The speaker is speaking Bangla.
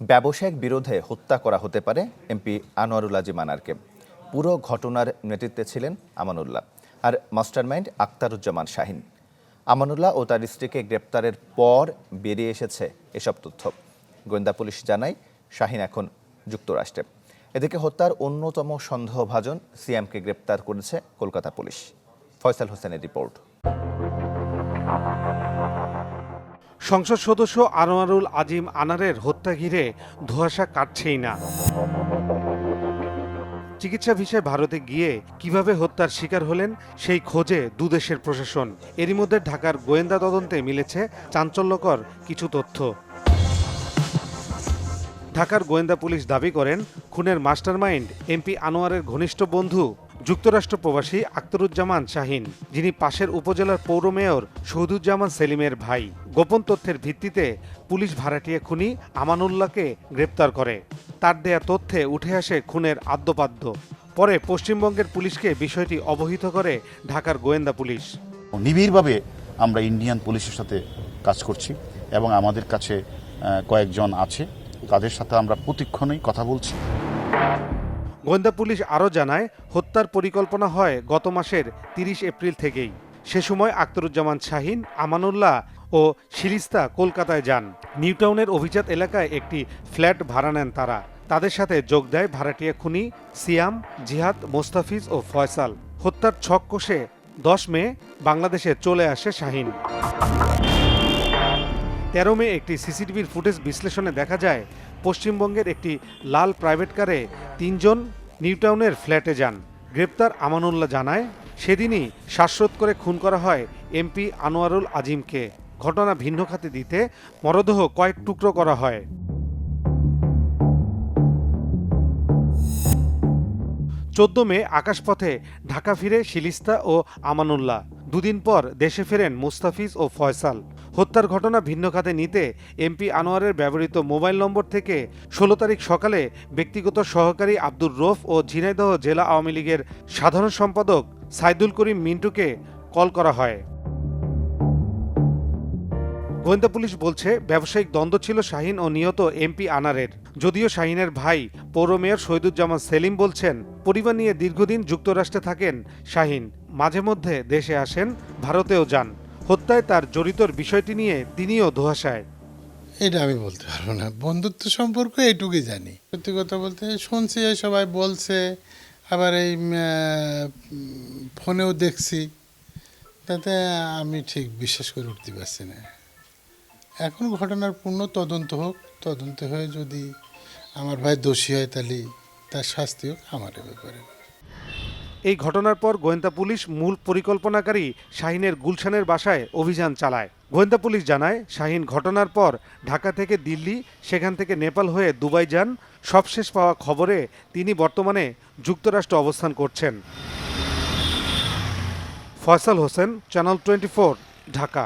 ব্যবসায়িক বিরোধে হত্যা করা হতে পারে এমপি আনোয়ারুল আজিম পুরো ঘটনার নেতৃত্বে ছিলেন আমানুল্লাহ আর মাস্টারমাইন্ড আক্তারুজ্জামান শাহিন। আমানুল্লাহ ও তার স্ত্রীকে গ্রেপ্তারের পর বেরিয়ে এসেছে এসব তথ্য। গোয়েন্দা পুলিশ জানায়, শাহিন এখন যুক্তরাষ্ট্রে। এদিকে হত্যার অন্যতম সন্দেহভাজন সিএমকে গ্রেপ্তার করেছে কলকাতা পুলিশ। ফয়সাল হোসেনের রিপোর্ট। সংসদ সদস্য আনোয়ারুল আজিম আনারের হত্যা ঘিরে ধোঁয়াশা কাটছেই না। চিকিৎসা ভিসায় ভারতে গিয়ে কীভাবে হত্যার শিকার হলেন, সেই খোঁজে দুদেশের প্রশাসন। এরই মধ্যে ঢাকার গোয়েন্দা তদন্তে মিলেছে চাঞ্চল্যকর কিছু তথ্য। ঢাকার গোয়েন্দা পুলিশ দাবি করেন, খুনের মাস্টারমাইন্ড এমপি আনোয়ারের ঘনিষ্ঠ বন্ধু যুক্তরাষ্ট্র প্রবাসী আখতারুজ্জামান শাহিন, যিনি পাশের উপজেলার পৌর মেয়র শহীদুজ্জামান সেলিমের ভাই। গোপন তথ্যের ভিত্তিতে পুলিশ ভাড়াটিয়া খুনি আমানুল্লাহকে গ্রেপ্তার করে। তার দেয়া তথ্যে উঠে আসে খুনের আদ্যপাদ্য। পরে পশ্চিমবঙ্গের পুলিশকে বিষয়টি অবহিত করে ঢাকার গোয়েন্দা পুলিশ। নিবিড়ভাবে আমরা ইন্ডিয়ান পুলিশের সাথে কাজ করছি এবং আমাদের কাছে কয়েকজন আছে। তাদের সাথে আমরা প্রতিক্ষণেই কথা বলছি। গোয়েন্দা পুলিশ আরও জানায়, হত্যার পরিকল্পনা হয় গত মাসের তিরিশ এপ্রিল থেকেই। সে সময় আখতারুজ্জামান শাহিন, আমানুল্লাহ ও শিরিস্তা কলকাতায় যান। নিউটাউনের অভিজাত এলাকায় একটি ফ্ল্যাট ভাড়া নেন তারা। তাদের সাথে যোগ দেয় ভাড়াটিয়া খুনি, সিয়াম, জিহাদ, মোস্তাফিজ ও ফয়সাল। হত্যার ছক কষে দশ মে বাংলাদেশে চলে আসে শাহিন। তেরো মে একটি সিসিটিভির ফুটেজ বিশ্লেষণে দেখা যায় পশ্চিমবঙ্গের একটি লাল প্রাইভেট কারে তিনজন নিউটাউনের ফ্ল্যাটে যান। গ্রেপ্তার আমানুল্লাহ জানায়, সেদিনই শ্বাসরোধ করে খুন করা হয় এমপি আনোয়ারুল আজিমকে। ঘটনা ভিন্ন খাতে দিতে মরদেহ কয়েক টুকরো করা হয়। চোদ্দ মে আকাশপথে ঢাকা ফিরে শিলিস্তা ও আমানুল্লাহ। দুদিন পর দেশে ফেরেন মুস্তাফিজ ও ফয়সাল। হত্যার ঘটনা ভিন্ন খাতে নিতে এমপি আনোয়ারের ব্যবহৃত মোবাইল নম্বর থেকে ষোলো তারিখ সকালে ব্যক্তিগত সহকারী আব্দুর রফ ও ঝিনাইদহ জেলা আওয়ামী লীগের সাধারণ সম্পাদক সাইদুল করিম মিন্টুকে কল করা হয়। গোয়েন্দা পুলিশ বলছে, ব্যবসায়িক দ্বন্দ্ব ছিল শাহিন ও নিহত এমপি আনারের। যদিও শাহিনের ভাই পৌর মেয়র শহীদুজ্জামান সেলিম বলছেন, পরিবার নিয়ে দীর্ঘদিন যুক্তরাষ্ট্রে থাকেন শাহিন। মাঝে মধ্যে দেশে আসেন, ভারতেও যান। হত্যায় তার জড়িতর বিষয়টি নিয়ে তিনিও ধোয়াশায়। এটা আমি বলতে পারব না। বন্ধুত্ব সম্পর্ক এইটুকুই জানি। সত্যি কথা বলতে শুনছি সবাই বলছে, আবার এই ফোনেও দেখছি। তাতে আমি ঠিক বিশ্বাস করে উঠতে পারছি না। এখন ঘটনার পূর্ণ তদন্ত হোক, তদন্ত হয়ে যদি আমার ভাই দোষী হয় তাহলে তার শাস্তি হোক আমার ব্যাপারে। এই ঘটনার পর গোয়েন্দা পুলিশ মূল পরিকল্পনাকারী শাহিনের গুলশানের বাসায় অভিযান চালায়। গোয়েন্দা পুলিশ জানায়, শাহিন ঘটনার পর ঢাকা থেকে দিল্লি, সেখান থেকে নেপাল হয়ে দুবাই যান। সবশেষ পাওয়া খবরে তিনি বর্তমানে যুক্তরাষ্ট্র অবস্থান করছেন। Faisal Hossain channel twenty Dhaka.